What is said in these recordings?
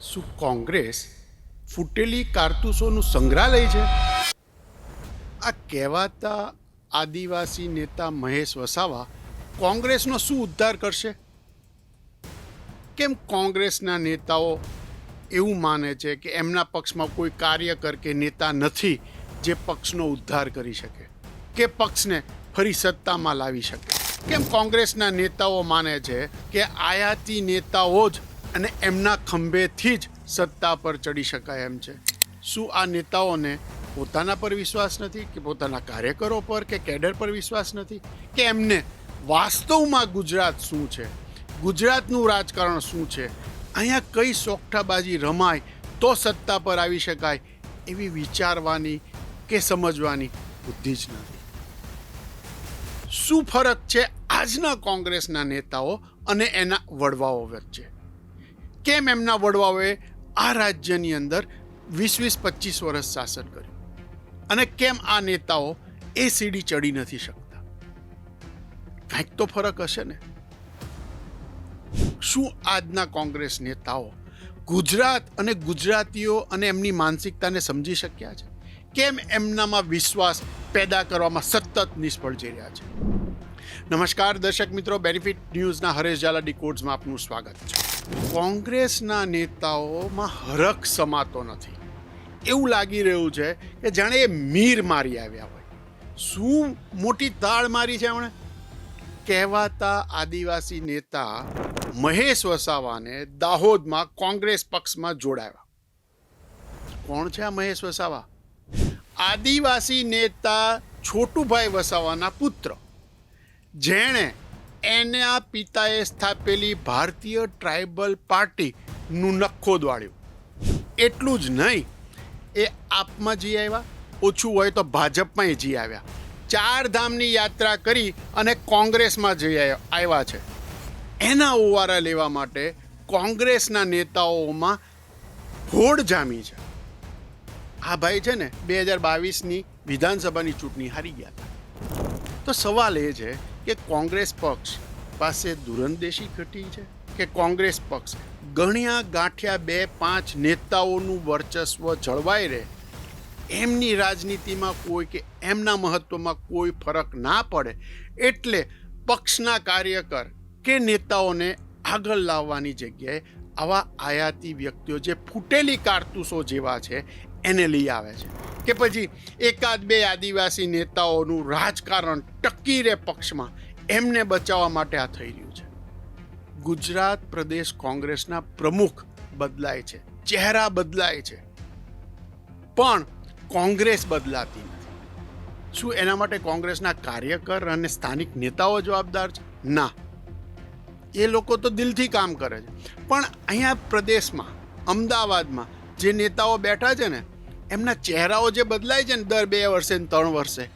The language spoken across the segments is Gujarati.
શું કોંગ્રેસ ફૂટેલી કારતૂસોનું સંગ્રહાલય છે? આ કહેવાતા આદિવાસી નેતા મહેશ વસાવા કોંગ્રેસનો શું ઉદ્ધાર કરશે? કેમ કોંગ્રેસના નેતાઓ એવું માને છે કે એમના પક્ષમાં કોઈ કાર્યકર કે નેતા નથી જે પક્ષનો ઉદ્ધાર કરી શકે? કે પક્ષને ફરી સત્તામાં લાવી શકે? કેમ કોંગ્રેસના નેતાઓ માને છે કે આયાતી નેતાઓ જ અને એમના ખંભેથી જ સત્તા પર ચડી શકાય એમ છે. શું આ નેતાઓને પોતાના પર વિશ્વાસ નથી, કે પોતાના કાર્યકરો પર, કે કેડર પર વિશ્વાસ નથી, કે એમને વાસ્તવમાં ગુજરાત શું છે? ગુજરાતનું રાજકારણ શું છે? અહીંયા કઈ સોગઠાબાજી રમાય તો સત્તા પર આવી શકાય એવી વિચારવાની કે સમજવાની બુદ્ધિ જ નથી. શું ફરક છે આજના કોંગ્રેસના નેતાઓ અને એના વડવાઓ વચ્ચે? કેમ એમના વડવાઓએ આ રાજ્યની અંદર વીસ વીસ પચીસ વર્ષ શાસન કર્યું? અને કેમ આ નેતાઓ એ સીડી ચડી નથી શકતા? કંઈક તો ફરક હશે ને? શું આજના કોંગ્રેસ નેતાઓ ગુજરાત અને ગુજરાતીઓ અને એમની માનસિકતાને સમજી શક્યા છે? કેમ એમનામાં વિશ્વાસ પેદા કરવામાં સતત નિષ્ફળ જઈ રહ્યા છે? નમસ્કાર, દર્શક મિત્રો. બેનિફિટ ન્યૂઝના હરેશ ઝાલા ડીકોડ્સમાં આપનું સ્વાગત છે. કોંગ્રેસના નેતાઓમાં હરખ સમાતો નથી. એવું લાગી રહ્યું છે કે જાણે એ મીર મારી આવ્યા હોય. શું મોટી તાળ મારી છે એમણે? કહેવાતા આદિવાસી નેતા મહેશ વસાવાને દાહોદમાં કોંગ્રેસ પક્ષમાં જોડાયા. કોણ છે આ મહેશ વસાવા? આદિવાસી નેતા છોટુભાઈ વસાવાના પુત્ર. જેણે એના પિતાએ સ્થાપેલી ભારતીય ટ્રાઇબલ પાર્ટીનું નખો દોડ્યું એટલું જ નહીં, એ આપમાં જી આવ્યા, ઓછું હોય તો ભાજપમાં જી આવ્યા. ચાર ધામની યાત્રા કરી અને કોંગ્રેસમાં જઈ આવ્યા છે. એના ઓવારા લેવા માટે કોંગ્રેસના નેતાઓમાં હોડ જામી છે. આ ભાઈ છે ને, બે હજાર બાવીસની વિધાનસભાની ચૂંટણી હારી ગયા હતા. તો સવાલ એ છે કે કોંગ્રેસ પક્ષ પાસે દુરંદેશી ઘટી છે? કે કોંગ્રેસ પક્ષ ગણ્યા ગાંઠ્યા બે પાંચ નેતાઓનું વર્ચસ્વ જળવાઈ રહે? એમની રાજનીતિમાં કોઈ કે એમના મહત્ત્વમાં કોઈ ફરક ના પડે? એટલે પક્ષના કાર્યકર કે નેતાઓને આગળ લાવવાની જગ્યાએ આવા આયાતી વ્યક્તિઓ જે ફૂટેલી કારતૂસો જેવા છે એને લઈ આવે છે. કે પછી એકાદ બે આદિવાસી નેતાઓનું રાજકારણ ટકી રહે પક્ષમાં, એમને બચાવવા માટે આ થઈ રહ્યું છે. ગુજરાત પ્રદેશ કોંગ્રેસના પ્રમુખ બદલાય છે, ચહેરા બદલાય છે. પણ કોંગ્રેસ બદલાતી નથી. શું એના માટે કોંગ્રેસના કાર્યકર અને સ્થાનિક નેતાઓ જવાબદાર છે? ના. એ લોકો તો દિલથી કામ કરે છે. પણ અહીંયા પ્રદેશમાં, અમદાવાદમાં જે નેતાઓ બેઠા છે ને, એમના ચહેરાઓ જે બદલાય છે ને દર બે વર્ષે ને ત્રણ વર્ષે,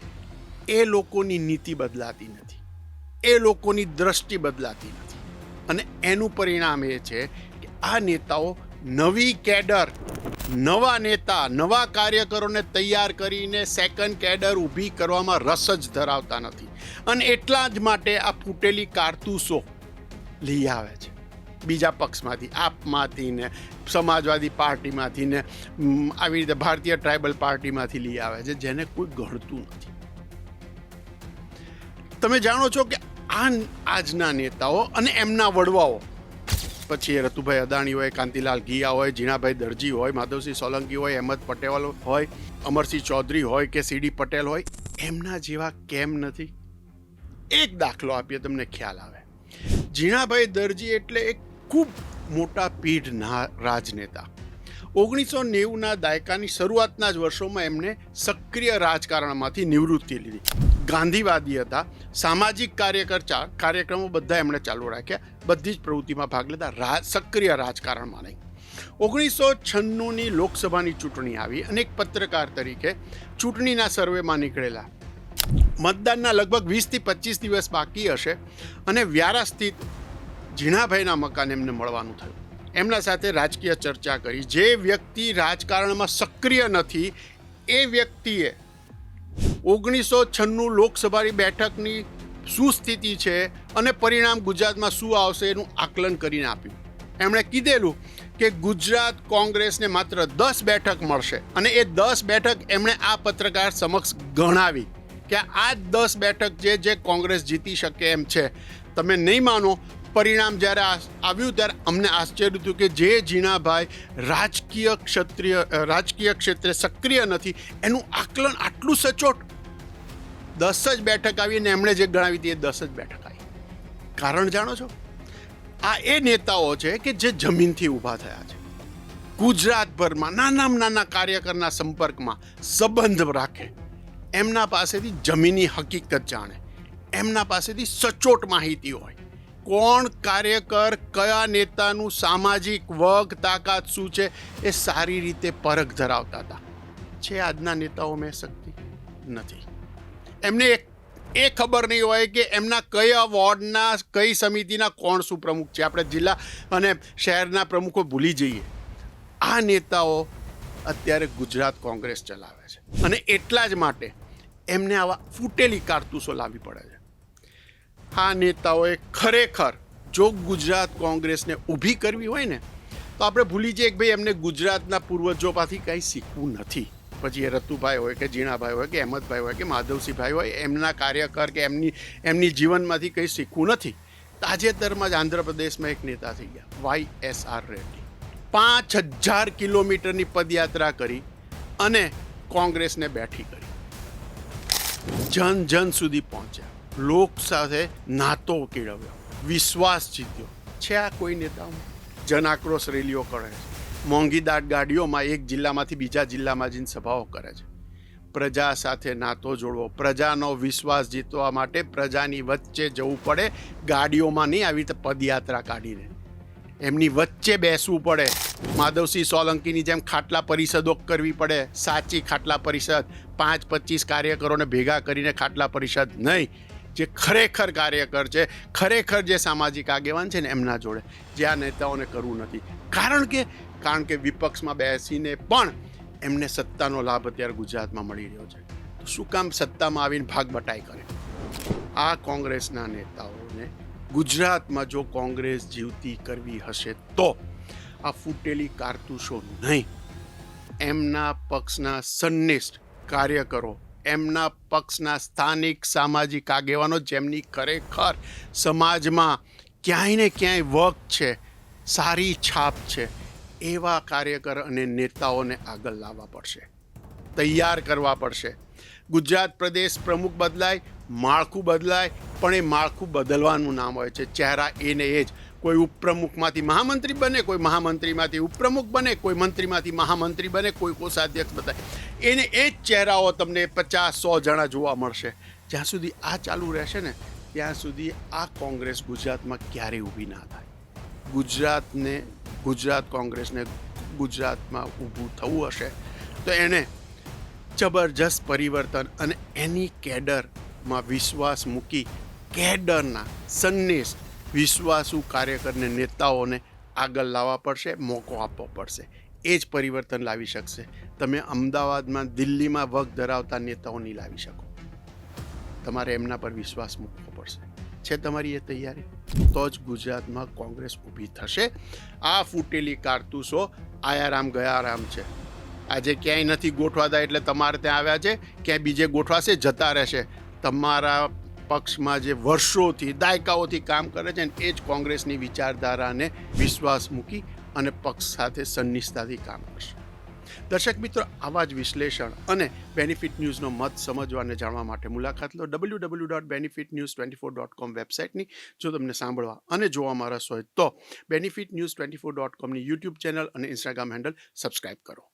એ લોકોની નીતિ બદલાતી નથી. એ લોકોની દ્રષ્ટિ બદલાતી નથી. અને એનું પરિણામ એ છે કે આ નેતાઓ નવી કેડર, નવા નેતા, નવા કાર્યકરોને તૈયાર કરીને સેકન્ડ કેડર ઊભી કરવામાં રસ જ ધરાવતા નથી. અને એટલા જ માટે આ ફૂટેલી કારતૂસો લઈ આવે છે. બીજા પક્ષમાંથી, આપમાંથી ને, સમાજવાદી પાર્ટીમાંથી ને આવી રીતે ભારતીય ટ્રાઇબલ પાર્ટીમાંથી લઈ આવે છે, જેને કોઈ ગણતું નથી. તમે જાણો છો કે આ આજના નેતાઓ અને એમના વડવાઓ, પછી રતુભાઈ અદાણી હોય, કાંતિલાલ ઘિયા હોય જીણાભાઈ દરજી હોય, માધવસિંહ સોલંકી હોય અહેમદ પટેલ હોય, અમરસિંહ ચૌધરી હોય કે સીડી પટેલ હોય, એમના જેવા કેમ નથી? એક દાખલો આપીએ, તમને ખ્યાલ આવે. જીણાભાઈ દરજી એટલે એક ખૂબ મોટા પીઢના રાજનેતા. ઓગણીસો નેવુંના દાયકાની શરૂઆતના જ વર્ષોમાં એમણે સક્રિય રાજકારણમાંથી નિવૃત્તિ લીધી. ગાંધીવાદી હતા, સામાજિક કાર્યકર કાર્યક્રમો બધા એમણે ચાલુ રાખ્યા, બધી જ પ્રવૃત્તિમાં ભાગ લેતા રા, સક્રિય રાજકારણમાં નહીં. ઓગણીસો છન્નુંની લોકસભાની ચૂંટણી આવી અને એક પત્રકાર તરીકે ચૂંટણીના સર્વેમાં નીકળેલા. મતદાનના લગભગ વીસથી પચીસ દિવસ બાકી હશે અને વ્યારા સ્થિત ઝીણાભાઈના મકાન એમને મળવાનું થયું. એમના સાથે રાજકીય ચર્ચા કરી. જે વ્યક્તિ રાજકારણમાં સક્રિય નથી, એ વ્યક્તિએ ઓગણીસો છન્નું લોકસભાની બેઠકની શું સ્થિતિ છે અને પરિણામ ગુજરાતમાં શું આવશે એનું આકલન કરીને આપ્યું. એમણે કીધેલું કે ગુજરાત કોંગ્રેસને માત્ર દસ બેઠક મળશે અને એ દસ બેઠક એમણે આ પત્રકાર સમક્ષ ગણાવી કે આ દસ બેઠક જે જે કોંગ્રેસ જીતી શકે એમ છે, તમે નહીં માનો પરિણામ જ્યારે આવ્યું ત્યારે અમને આશ્ચર્ય થયું કે જે જીણાભાઈ રાજકીય ક્ષત્રિય રાજકીય ક્ષેત્રે સક્રિય નથી, એનું આકલન આટલું સચોટ. દસ જ બેઠક આવી અને એમણે જે ગણાવી હતી એ દસ જ બેઠક આવી. કારણ જાણો છો? આ એ નેતાઓ છે કે જે જમીનથી ઊભા થયા છે. ગુજરાતભરમાં નાનામાં નાના કાર્યકરના સંપર્કમાં સંબંધ રાખે. એમના પાસેથી જમીની હકીકત જાણે. એમના પાસેથી સચોટ માહિતી હોય. કોણ કાર્યકર, કયા નેતાનું સામાજિક વગ, તાકાત શું છે, એ સારી રીતે પરખ ધરાવતા હતા. છે આજના નેતાઓ મેં શક્તિ નથી. એમને એ ખબર નહીં હોય કે એમના કયા વોર્ડના, કઈ સમિતિના કોણ શું પ્રમુખ છે. આપણે જિલ્લા અને શહેરના પ્રમુખો ભૂલી જઈએ. આ નેતાઓ અત્યારે ગુજરાત કોંગ્રેસ ચલાવે છે. અને એટલા જ માટે એમને આવા ફૂટેલી કારતૂસો લાવવી પડે છે. આ નેતાઓએ ખરેખર જો ગુજરાત કોંગ્રેસને ઊભી કરવી હોય ને, તો આપણે ભૂલી જઈએ કે ભાઈ એમને ગુજરાતના પૂર્વજો પાસેથી કંઈ શીખવું નથી. પછી એ રતુભાઈ હોય કે જીણાભાઈ હોય કે અહેમદભાઈ હોય કે માધવસિંહભાઈ હોય, એમના કાર્યકર કે એમની એમની જીવનમાંથી કંઈ શીખવું નથી. તાજેતરમાં જ આંધ્રપ્રદેશમાં એક નેતા થઈ ગયા, વાય એસ આર રેડ્ડી. પાંચ હજાર કિલોમીટરની પદયાત્રા કરી અને કોંગ્રેસને બેઠી કરી. જન જન સુધી પહોંચ્યા. લોક સાથે નાતો કેળવ્યો. વિશ્વાસ જીત્યો. છે આ કોઈ નેતાઓ જનાક્રોશ રેલીઓ કરે છે. મોંઘીદાટ ગાડીઓમાં એક જિલ્લામાંથી બીજા જિલ્લામાં જઈને સભાઓ કરે છે. પ્રજા સાથે નાતો જોડવો, પ્રજાનો વિશ્વાસ જીતવા માટે પ્રજાની વચ્ચે જવું પડે, ગાડીઓમાં નહીં આવી રીતે પદયાત્રા કાઢીને. એમની વચ્ચે બેસવું પડે. માધવસિંહ સોલંકીની જેમ ખાટલા પરિષદો કરવી પડે. સાચી ખાટલા પરિષદ, પાંચ પચીસ કાર્યકરોને ભેગા કરીને ખાટલા પરિષદ નહીં. જે ખરેખર કાર્યકર છે, ખરેખર જે સામાજિક આગેવાન છે ને એમના જોડે, જે આ નેતાઓને કરવું નથી. કારણ કે કારણ કે વિપક્ષમાં બેસીને પણ એમને સત્તાનો લાભ અત્યારે ગુજરાતમાં મળી રહ્યો છે. તો શું કામ સત્તામાં આવીને ભાગ બટાઈ કરે? આ કોંગ્રેસના નેતાઓને ગુજરાતમાં જો કોંગ્રેસ જીવતી કરવી હશે તો આ ફૂટેલી કારતૂસો નહીં. એમના પક્ષના સંનિષ્ઠ કાર્યકરો એમના પક્ષના સ્થાનિક સામાજિક આગેવાનો જેમની ખરેખર સમાજમાં ક્યાંય ને ક્યાંય વક છે, સારી છાપ છે, એવા કાર્યકર અને નેતાઓને આગળ લાવવા પડશે, તૈયાર કરવા પડશે. ગુજરાત પ્રદેશ પ્રમુખ બદલાય, માળખું બદલાય, પણ એ માળખું બદલવાનું નામ હોય છે. ચહેરા એને એ જ. કોઈ ઉપપ્રમુખમાંથી મહામંત્રી બને, કોઈ મહામંત્રીમાંથી ઉપપ્રમુખ બને, કોઈ મંત્રીમાંથી મહામંત્રી બને, કોઈ કોષાધ્યક્ષ બતાય એને એ જ ચહેરાઓ તમને પચાસ સો જણા જોવા મળશે. જ્યાં સુધી આ ચાલુ રહેશે ને, ત્યાં સુધી આ કોંગ્રેસ ગુજરાતમાં ક્યારેય ઊભી ના થાય. ગુજરાતને, ગુજરાત કોંગ્રેસને ગુજરાતમાં ઊભું થવું હશે, તો એને જબરજસ્ત પરિવર્તન અને એની કેડરમાં વિશ્વાસ મૂકી કેડરના સંનિષ્ઠ વિશ્વાસુ કાર્યકરને, નેતાઓને આગળ લાવવા પડશે, મોકો આપવો પડશે. એ જ પરિવર્તન લાવી શકશે. તમે અમદાવાદમાં, દિલ્હીમાં વગ ધરાવતા નેતાઓ નહીં લાવી શકો. તમારે એમના પર વિશ્વાસ મૂકવો પડશે. છે તમારી એ તૈયારી? તો જ ગુજરાતમાં કોંગ્રેસ ઊભી થશે. આ ફૂટેલી કારતૂસો આયારામ ગયારામ છે. આજે ક્યાંય નથી ગોઠવાતા એટલે તમારે ત્યાં આવ્યા છે, ક્યાંય બીજે ગોઠવાશે, જતા રહેશે. તમારા પક્ષમાં જે વર્ષોથી, દાયકાઓથી કામ કરે છે એ જ કોંગ્રેસની વિચારધારાને વિશ્વાસ મૂકી અને પક્ષ સાથે સન્નિષ્ઠતાથી કામ કરશે. દર્શક મિત્રો, આવા જ વિશ્લેષણ અને બેનિફિટ ન્યૂઝનો મત સમજવા અને જાણવા માટે મુલાકાત લો W W dot benefit news twenty four dot com વેબસાઇટની. જો તમને સાંભળવા અને જોવામાં રસ હોય તો benefit news twenty four dot કોમની YouTube channel અને ઇન્સ્ટાગ્રામ હેન્ડલ સબસ્ક્રાઇબ કરો.